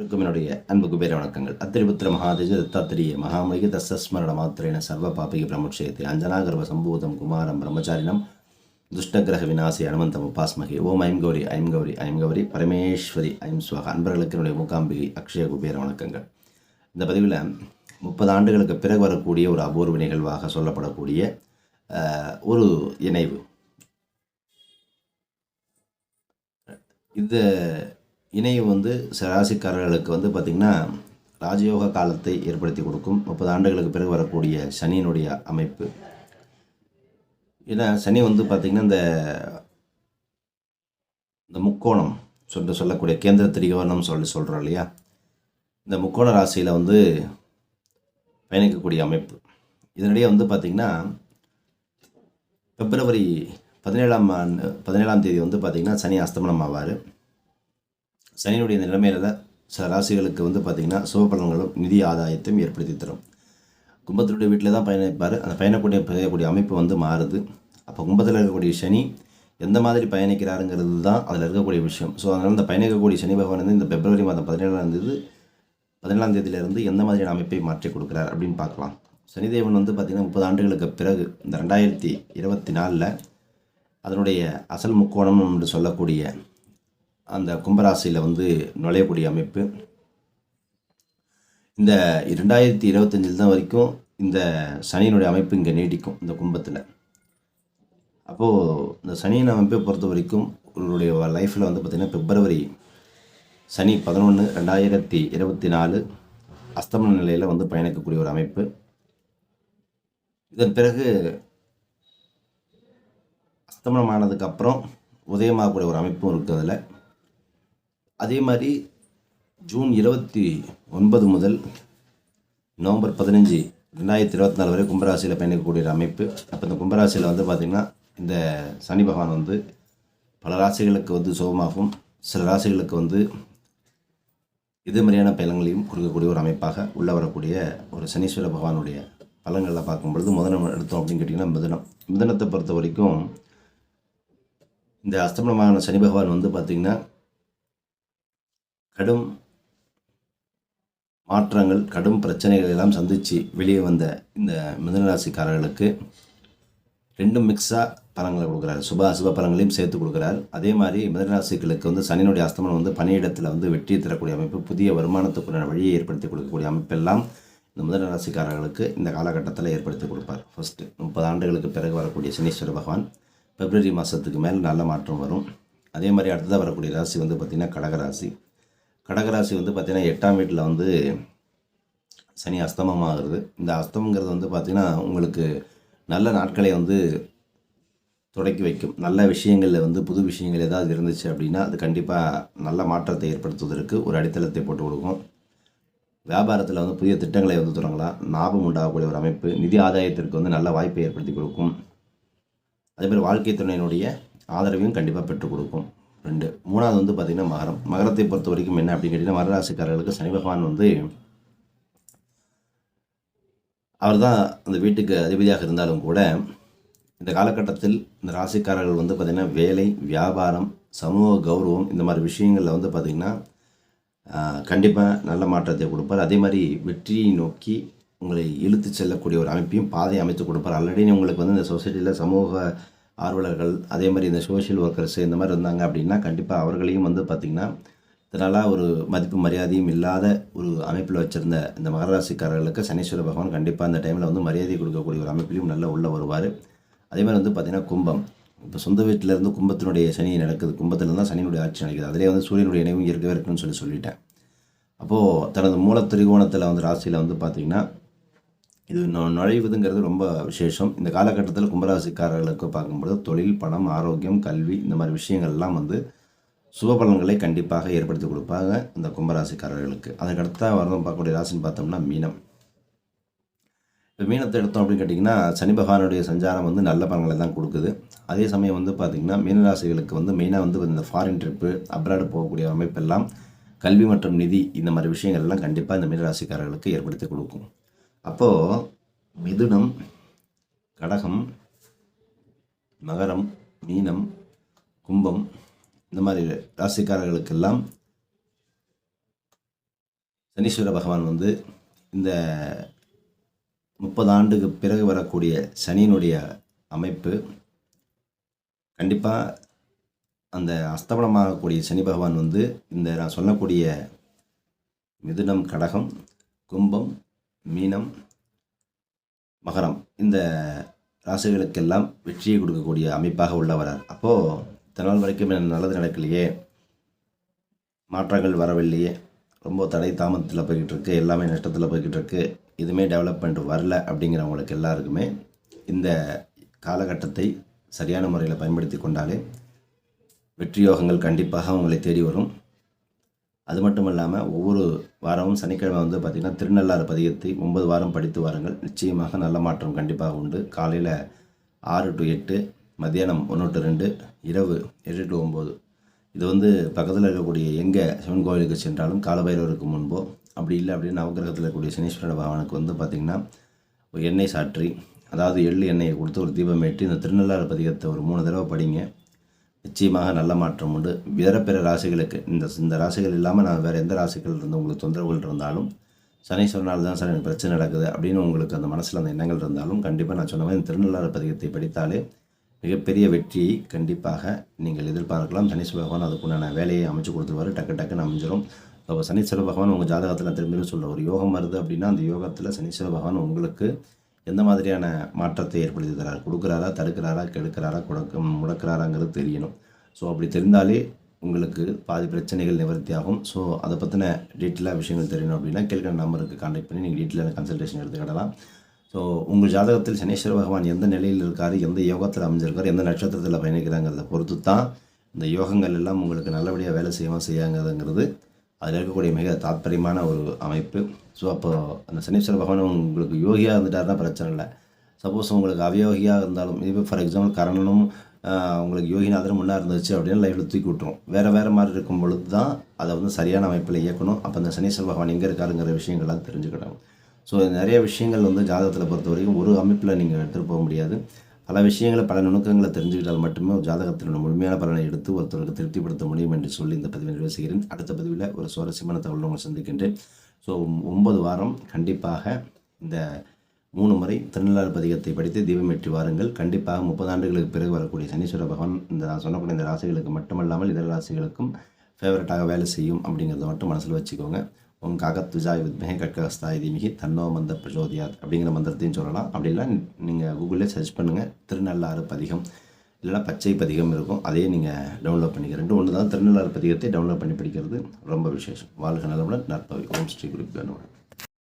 இருக்கும் என்னுடைய அன்பு குபேர வணக்கங்கள். அத்திரிபுத்திர மகாதேஜ தத்தாத்திரிய மகாமலிக தசஸ்மரண மாத்திரேன சர்வ பாபிக பிரமுட்சயத்தை அஞ்சனாகர்வ சம்பூதம் குமாரம் பிரம்மச்சாரினம் துஷ்டகிரக விநாசி அனுமந்தம் உபாஸ்மகி. ஓம் ஐம் கௌரி ஐம் கௌரி ஐம் கௌரி. பரமேஸ்வரி ஐம் சுவாக. அன்பர்களுக்கு என்னுடைய மூகாம்பிகை அக்ஷய குபேர வணக்கங்கள். இந்த பதிவில் முப்பது ஆண்டுகளுக்கு பிறகு வரக்கூடிய ஒரு அபூர்வ நிகழ்வாக சொல்லப்படக்கூடிய ஒரு இணைவு. இந்த இணையம் வந்து ச- ராசிக்காரர்களுக்கு வந்து பார்த்திங்கன்னா ராஜயோக காலத்தை ஏற்படுத்தி கொடுக்கும். முப்பது ஆண்டுகளுக்கு பிறகு வரக்கூடிய சனியினுடைய அமைப்பு. ஏன்னா சனி வந்து பார்த்திங்கன்னா இந்த இந்த முக்கோணம் சொல்லிட்டு சொல்லக்கூடிய கேந்திர திரிகோணம் சொல்லி சொல்கிறோம் இல்லையா? இந்த முக்கோண ராசியில் வந்து பயணிக்கக்கூடிய அமைப்பு. இதனிடையே வந்து பார்த்திங்கன்னா பிப்ரவரி பதினேழாம் ஆண்டு பதினேழாம் தேதி வந்து பார்த்திங்கன்னா சனி அஸ்தமனம் ஆவார் சனியினுடைய நிலைமையில் சில ராசிகளுக்கு வந்து பார்த்திங்கன்னா சுபபலன்களும் நிதி ஆதாயத்தையும் ஏற்படுத்தி தரும். கும்பத்தினுடைய வீட்டில் தான் பயணிப்பார். அந்த பயணக்கூடிய பயணக்கூடிய அமைப்பு வந்து மாறுது. அப்போ கும்பத்தில் இருக்கக்கூடிய சனி எந்த மாதிரி பயணிக்கிறாருங்கிறது தான் அதில் இருக்கக்கூடிய விஷயம். ஸோ அதனால் இந்த பயணிக்கக்கூடிய சனி பகவான் வந்து இந்த பிப்ரவரி மாதம் பதினேழாம் தேதி பதினேழாம் தேதியிலேருந்து எந்த மாதிரியான அமைப்பை மாற்றி கொடுக்குறார் அப்படின்னு பார்க்கலாம். சனிதேவன் வந்து பார்த்திங்கன்னா முப்பது ஆண்டுகளுக்கு பிறகு இந்த ரெண்டாயிரத்தி இருபத்தி நாலில் அதனுடைய அசல் முக்கோணம் என்று சொல்லக்கூடிய அந்த கும்பராசியில் வந்து நுழையக்கூடிய அமைப்பு. இந்த இரண்டாயிரத்தி இருபத்தஞ்சில் தான் வரைக்கும் இந்த சனியினுடைய அமைப்பு இங்கே நீடிக்கும் இந்த கும்பத்தில். அப்போது இந்த சனியின் அமைப்பை பொறுத்த வரைக்கும் உங்களுடைய லைஃப்பில் வந்து பார்த்திங்கன்னா பிப்ரவரி சனி பதினொன்று ரெண்டாயிரத்தி இருபத்தி நாலு அஸ்தமன நிலையில் வந்து பயணிக்கக்கூடிய ஒரு அமைப்பு. இதன் பிறகு அஸ்தமனமானதுக்கப்புறம் உதயமாகக்கூடிய ஒரு அமைப்பும் இருக்குது அதில். அதே மாதிரி ஜூன் இருபத்தி ஒன்பது முதல் நவம்பர் பதினஞ்சு ரெண்டாயிரத்தி இருபத்தி நாலு வரை கும்பராசியில் பயணிக்கக்கூடிய ஒரு அமைப்பு. அப்போ இந்த கும்பராசியில் வந்து பார்த்திங்கன்னா இந்த சனி பகவான் வந்து பல ராசிகளுக்கு வந்து சுகமாகவும் சில ராசிகளுக்கு வந்து இதே மாதிரியான பலன்களையும் கொடுக்கக்கூடிய ஒரு அமைப்பாக உள்ளே வரக்கூடிய ஒரு சனீஸ்வர பகவானுடைய பலன்களில் பார்க்கும் பொழுது முதலம் எடுத்தோம் அப்படின்னு கேட்டிங்கன்னா மிதனம். மிதனத்தை பொறுத்த வரைக்கும் இந்த அஸ்தமனமான சனி பகவான் வந்து பார்த்திங்கன்னா கடும் மாற்றங்கள் கடும் பிரச்சனைகள் எல்லாம் சந்தித்து வெளியே வந்த இந்த மிதனராசிக்காரர்களுக்கு ரெண்டும் மிக்ஸாக பலங்களை கொடுக்குறாரு. சுப அசுப பலங்களையும் சேர்த்து கொடுக்குறாரு. அதே மாதிரி மிதனராசிகளுக்கு வந்து சனியினுடைய அஸ்தமனம் வந்து பணியிடத்தில் வந்து வெற்றி தரக்கூடிய அமைப்பு புதிய வருமானத்துக்குண்டான வழியை ஏற்படுத்தி கொடுக்கக்கூடிய அமைப்பெல்லாம் இந்த மிதனராசிக்காரர்களுக்கு இந்த காலகட்டத்தில் ஏற்படுத்தி கொடுப்பார். ஃபஸ்ட்டு முப்பது ஆண்டுகளுக்கு பிறகு வரக்கூடிய சனீஸ்வர பகவான் பிப்ரவரி மாதத்துக்கு மேல் நல்ல மாற்றம் வரும். அதே மாதிரி அடுத்ததாக வரக்கூடிய ராசி வந்து பார்த்திங்கன்னா கடகராசி கடகராசி வந்து பார்த்திங்கன்னா எட்டாம் வீட்டில் வந்து சனி அஸ்தமமாகிறது இந்த அஸ்தமங்கிறது வந்து பார்த்திங்கன்னா உங்களுக்கு நல்ல நாட்களை வந்து தொடக்கி வைக்கும். நல்ல விஷயங்களில் வந்து புது விஷயங்கள் ஏதாவது இருந்துச்சு அப்படின்னா அது கண்டிப்பாக நல்ல மாற்றத்தை ஏற்படுத்துவதற்கு ஒரு அடித்தளத்தை போட்டு கொடுக்கும். வியாபாரத்தில் வந்து புதிய திட்டங்களை வந்து தொடங்கலாம். லாபம் உண்டாகக்கூடிய ஒரு அமைப்பு. நிதி ஆதாயத்திற்கு வந்து நல்ல வாய்ப்பை ஏற்படுத்தி கொடுக்கும். அதே மாதிரி வாழ்க்கை துணையினுடைய ஆதரவையும் கண்டிப்பாக பெற்றுக் கொடுக்கும். ரெண்டு. மூணாவது வந்து பார்த்திங்கன்னா மகரம். மகரத்தை பொறுத்த வரைக்கும் என்ன அப்படின்னு கேட்டிங்கன்னா மகராசிக்காரர்களுக்கு சனி பகவான் வந்து அவர் தான் அந்த வீட்டுக்கு அதிபதியாக இருந்தாலும் கூட இந்த காலகட்டத்தில் இந்த ராசிக்காரர்கள் வந்து பார்த்திங்கன்னா வேலை வியாபாரம் சமூக கௌரவம் இந்த மாதிரி விஷயங்களில் வந்து பார்த்திங்கன்னா கண்டிப்பாக நல்ல மாற்றத்தை கொடுப்பார். அதே மாதிரி வெற்றியை நோக்கி உங்களை இழுத்து செல்லக்கூடிய ஒரு அமைப்பையும் பாதை அமைத்து கொடுப்பார். ஆல்ரெடி உங்களுக்கு வந்து இந்த சொசைட்டியில் சமூக ஆர்வலர்கள் அதே மாதிரி இந்த சோஷியல் ஒர்க்கர்ஸ் இந்த மாதிரி இருந்தாங்க அப்படின்னா கண்டிப்பாக அவர்களையும் வந்து பார்த்திங்கன்னா இதனால் ஒரு மதிப்பு மரியாதையும் இல்லாத ஒரு அமைப்பில் வச்சுருந்த இந்த மகராசிக்காரர்களுக்கு சனீஸ்வர பகவான் கண்டிப்பாக அந்த டைமில் வந்து மரியாதை கொடுக்கக்கூடிய ஒரு அமைப்பிலையும் நல்ல உள்ள வருவார். அதே மாதிரி வந்து பார்த்திங்கன்னா கும்பம். இப்போ சொந்த வீட்டிலேருந்து கும்பத்தினுடைய சனி நடக்குது. கும்பத்தில் தான் சனியினுடைய ஆட்சி நடக்குது. அதிலே வந்து சூரியனுடைய இணைவும் இருக்கவே இருக்குன்னு சொல்லி சொல்லிட்டேன். அப்போது தனது மூல திரிகோணத்தில் வந்து ராசியில் வந்து பார்த்திங்கன்னா இது நுழைவதுங்கிறது ரொம்ப விசேஷம். இந்த காலகட்டத்தில் கும்பராசிக்காரர்களுக்கு பார்க்கும்போது தொழில் பணம் ஆரோக்கியம் கல்வி இந்த மாதிரி விஷயங்கள்லாம் வந்து சுபபலன்களை கண்டிப்பாக ஏற்படுத்தி கொடுப்பாங்க இந்த கும்பராசிக்காரர்களுக்கு. அதுக்கடுத்தா வரணும் பார்க்கக்கூடிய ராசின்னு பார்த்தோம்னா மீனம். இப்போ மீனத்தை எடுத்தோம் அப்படின்னு கேட்டிங்கன்னா சனி பகவானுடைய சஞ்சாரம் வந்து நல்ல பலன்களை தான் கொடுக்குது. அதே சமயம் வந்து பார்த்திங்கன்னா மீனராசிகளுக்கு வந்து மெயினாக வந்து இந்த ஃபாரின் ட்ரிப்பு அப்ராடு போகக்கூடிய அமைப்பெல்லாம் கல்வி மற்றும் நிதி இந்த மாதிரி விஷயங்கள் எல்லாம் கண்டிப்பாக இந்த மீனராசிக்காரர்களுக்கு ஏற்படுத்தி கொடுக்கும். அப்போது மிதுனம் கடகம் மகரம் மீனம் கும்பம் இந்த மாதிரி ராசிக்காரர்களுக்கெல்லாம் சனீஸ்வர பகவான் வந்து இந்த முப்பது ஆண்டுக்கு பிறகு வரக்கூடிய சனியினுடைய அமைப்பு. கண்டிப்பாக அந்த அஸ்தமனமாகக்கூடிய சனி பகவான் வந்து இந்த நான் சொல்லக்கூடிய மிதுனம் கடகம் கும்பம் மீனம் மகரம். இந்த ராசிகளுக்கெல்லாம் வெற்றியை கொடுக்கக்கூடிய அமைப்பாக உள்ள வரார் அப்போது இத்தனை நாள் வரைக்கும் நல்லது நடக்கலையே மாற்றங்கள் வரவில்லையே ரொம்ப தடை தாமதத்தில் போய்கிட்டு இருக்கு எல்லாமே நஷ்டத்தில் போய்கிட்டு இருக்கு எதுவுமே டெவலப்மெண்ட் வரல அப்படிங்கிறவங்களுக்கு எல்லாருக்குமே இந்த காலகட்டத்தை சரியான முறையில் பயன்படுத்தி கொண்டாலே வெற்றி யோகங்கள் கண்டிப்பாக உங்களை தேடி வரும். அது மட்டும் இல்லாமல் ஒவ்வொரு வாரமும் சனிக்கிழமை வந்து பார்த்திங்கன்னா திருநள்ளாறு பதிகத்தை ஒன்பது வாரம் படித்து வாருங்கள். நிச்சயமாக நல்ல மாற்றம் கண்டிப்பாக உண்டு. காலையில் ஆறு டு எட்டு மத்தியானம் ஒன்று டு ரெண்டு இரவு எட்டு டு ஒம்பது இது வந்து பக்கத்தில் இருக்கக்கூடிய எங்கே சிவன் கோவிலுக்கு சென்றாலும் காலபைரவருக்கு முன்போ அப்படி இல்லை அப்படின்னு நவகிரகத்தில் இருக்கக்கூடிய சனீஸ்வரன் பகவானுக்கு வந்து பார்த்திங்கன்னா ஒரு எண்ணெய் சாற்றி அதாவது எள்ளு எண்ணெயை கொடுத்து ஒரு தீபம் ஏற்றி இந்த திருநள்ளாறு பதிகத்தை ஒரு மூணு தடவை படிங்க. நிச்சயமாக நல்ல மாற்றம் உண்டு. வேற பிற ராசிகளுக்கு இந்த இந்த ராசிகள் இல்லாமல் நான் வேறு எந்த ராசிகள் இருந்து உங்களுக்கு தொந்தரவுகள் இருந்தாலும் சனீஸ்வரனால் தான் சார் எனக்கு பிரச்சனை நடக்குது அப்படின்னு உங்களுக்கு அந்த மனசில் அந்த எண்ணங்கள் இருந்தாலும் கண்டிப்பாக நான் சொன்ன மாதிரி திருநள்ளாறு பதிகத்தை படித்தாலே மிகப்பெரிய வெற்றியை கண்டிப்பாக நீங்கள் எதிர்பார்க்கலாம். சனீஸ்வர பகவான் அதுக்குண்டான வேலையை அமைச்சு கொடுத்துருவாரு. டக்கு டக்குன்னு அமைஞ்சிடும் அப்போ சனீஸ்வர பகவான் உங்கள் ஜாதகத்தில் திரும்பியும் சொல்ல ஒரு யோகம் வருது அப்படின்னா அந்த யோகத்தில் சனீஸ்வர பகவான் உங்களுக்கு எந்த மாதிரியான மாற்றத்தை ஏற்படுத்தி தரார் கொடுக்குறாரா தடுக்கிறாரா கெடுக்கிறாரா கொடுக்க முடக்கிறாராங்கிறது தெரியணும். ஸோ அப்படி தெரிந்தாலே உங்களுக்கு பாதி பிரச்சனைகள் நிவர்த்தியாகும் ஸோ அதை பற்றின டீட்டெயிலாக விஷயங்கள் தெரியணும் அப்படின்னா கேட்குற நம்பருக்கு கான்டாக்ட் பண்ணி நீங்கள் டீட்டெயிலான கன்சல்டேஷன் எடுத்துக்கிடலாம். ஸோ உங்கள் ஜாதகத்தில் சனீஸ்வர பகவான் எந்த நிலையில் இருக்கார்? எந்த யோகத்தில் அமைஞ்சிருக்கார்? எந்த நட்சத்திரத்தில் பயணிக்கிறாங்கிறத பொறுத்து தான் இந்த யோகங்கள் எல்லாம் உங்களுக்கு நல்லபடியாக வேலை செய்யுமா செய்யாங்கிறதுங்கிறது அதில் இருக்கக்கூடிய மிக தாத்பரியமான ஒரு அமைப்பு. ஸோ அப்போது அந்த சனீஸ்வர பகவான் உங்களுக்கு யோகியாக இருந்துட்டாருன்னா பிரச்சனை இல்லை. சப்போஸ் உங்களுக்கு அவயோகியாக இருந்தாலும் இப்போ ஃபார் எக்ஸாம்பிள் கரணனும் உங்களுக்கு யோகிநாதனும் முன்னாடி இருந்துச்சு அப்படின்னு லைஃப்பில் தூக்கி விட்டுரும். வேறு வேறு மாதிரி இருக்கும் பொழுது தான் அதை வந்து சரியான அமைப்பில் இயக்கணும். அப்போ அந்த சனீஸ்வர பகவான் எங்கே இருக்காருங்கிற விஷயங்கள்லாம் தெரிஞ்சுக்கிடணும் ஸோ நிறைய விஷயங்கள் வந்து ஜாதகத்தில் பொறுத்த வரைக்கும் ஒரு அமைப்பில் நீங்கள் எடுத்துகிட்டு போக முடியாது. பல விஷயங்களை பல நுணுக்கங்களை தெரிஞ்சுக்கிட்டால் மட்டுமே ஒரு ஜாதகத்தினோட முழுமையான பலனை எடுத்து ஒருத்தருக்கு திருப்திப்படுத்த முடியும் என்று சொல்லி இந்த பதிவை நிறைவு செய்கிறேன். அடுத்த பதிவில் ஒரு சுவாரஸ்யமான தகவல் உங்களை சந்திக்கின்றேன். ஸோ ஒன்பது வாரம் கண்டிப்பாக இந்த மூணு முறை திருநள்ளாறு பதிகத்தை படித்து தீபமேற்றி வாருங்கள். கண்டிப்பாக முப்பது ஆண்டுகளுக்கு பிறகு வரக்கூடிய சனீஸ்வர பகவான் இந்த நான் சொன்னக்கூடிய இந்த ராசிகளுக்கு மட்டுமல்லாமல் இதர ராசிகளுக்கும் ஃபேவரட்டாக வேலை செய்யும் அப்படிங்கிறத மட்டும் மனசில் வச்சுக்கோங்க. உங்க காகத்துஜாய் வித்மகே கட்கஸ்தாய் தீமிகி தன்னோ மந்த பிரஜோதியாத் அப்படிங்கிற மந்திரத்தையும் சொல்லலாம். அப்படிலாம் நீங்கள் கூகுளில் சர்ச் பண்ணுங்கள் திருநள்ளாறு பதிகம். இல்லைன்னா பச்சை பதிகம் இருக்கும். அதையே நீங்கள் டவுன்லோட் பண்ணிக்க ரெண்டு ஒன்று தான் திருநள்ளாறு பதிகத்தை டவுன்லோட் பண்ணி படிக்கிறது ரொம்ப விசேஷம். வாழ்க நலமுடன். நற்பவி ஓம் ஸ்ரீ குரு